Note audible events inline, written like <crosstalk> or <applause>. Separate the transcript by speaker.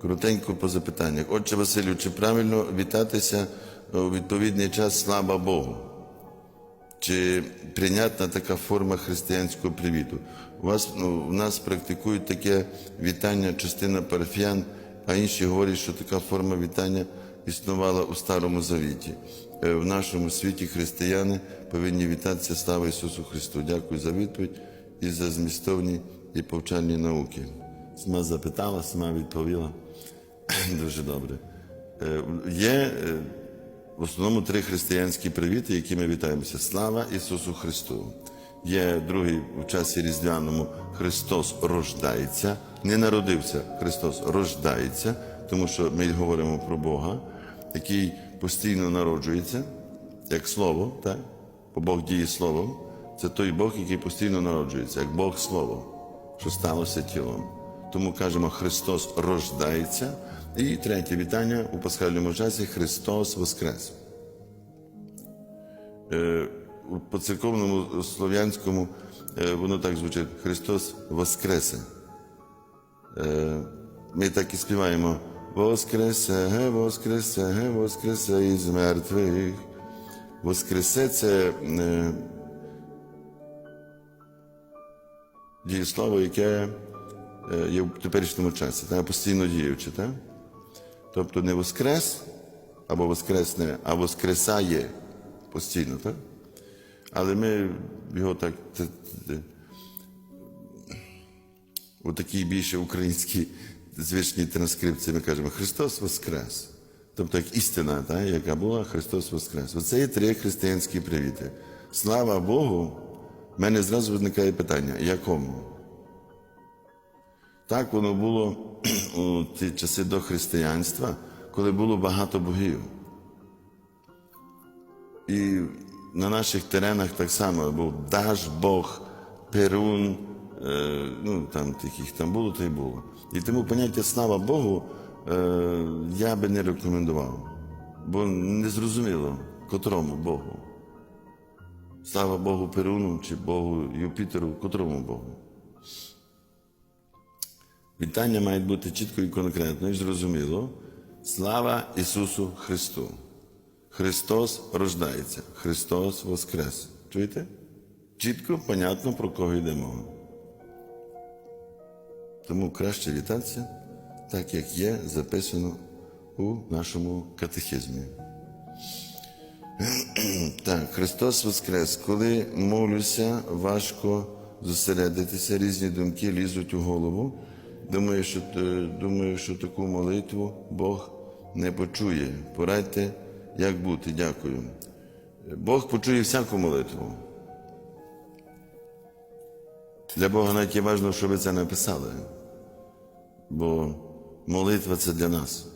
Speaker 1: Коротенько по запитаннях. Отче Василю, чи правильно вітатися у відповідний час слава Богу? Чи прийнятна така форма християнського привіту? У вас ну, у нас практикують таке вітання частина парафіян, а інші говорять, що така форма вітання існувала у Старому Завіті. Е, В нашому світі християни повинні вітатися слава Ісусу Христу. Дякую за відповідь і за змістовні і повчальні науки. Сама запитала, сама відповіла. <clears throat> Дуже добре. Е, Є е, в основному три християнські привіти, які ми вітаємося. Слава Ісусу Христу! Є другий в часі різдвяному Христос рождається, не народився, Христос рождається, тому що ми говоримо про Бога, який постійно народжується, як Слово, так? бо Бог діє Словом. Це той Бог, який постійно народжується, як Бог Слово, що сталося тілом. Тому кажемо, Христос рождається. І третє вітання у пасхальному часі Христос Воскрес. Е, По церковному слов'янському е, воно так звучить Христос Воскресе. Е, Ми так і співаємо Воскресе, Воскресе, Воскресе із мертвих. Воскресе це дієслово, яке є в теперішньому часі, та, постійно діюче. Так? Тобто не воскрес або воскресне, а воскресає постійно, так? Але ми його так у такій більше українській звичній транскрипції ми кажемо Христос Воскрес. Тобто як істина, та, яка була, Христос Воскрес. Оце є три християнські привіти. Слава Богу, в мене зразу виникає питання, якому? Так воно було <clears throat> у ті часи до християнства, коли було багато богів. І на наших теренах так само був Даж Бог, Перун, е, ну там таких там було, то й було. І тому поняття слава Богу е, я би не рекомендував, бо не зрозуміло, котрому Богу. Слава Богу Перуну чи Богу Юпітеру, котрому Богу. Вітання мають бути чітко і конкретно і зрозуміло. Слава Ісусу Христу! Христос рождається, Христос Воскрес. Чуєте? Чітко, понятно, про кого йде мова. Тому краще вітатися, так як є записано у нашому катехизмі. <clears throat> Так, Христос Воскрес. Коли молюся, важко зосередитися, різні думки лізуть у голову. Думаю, що, е, думаю, що таку молитву Бог не почує. Порадьте, як бути. Дякую. Бог почує всяку молитву. Для Бога навіть є важливо, щоб ви це написали. Бо молитва це для нас.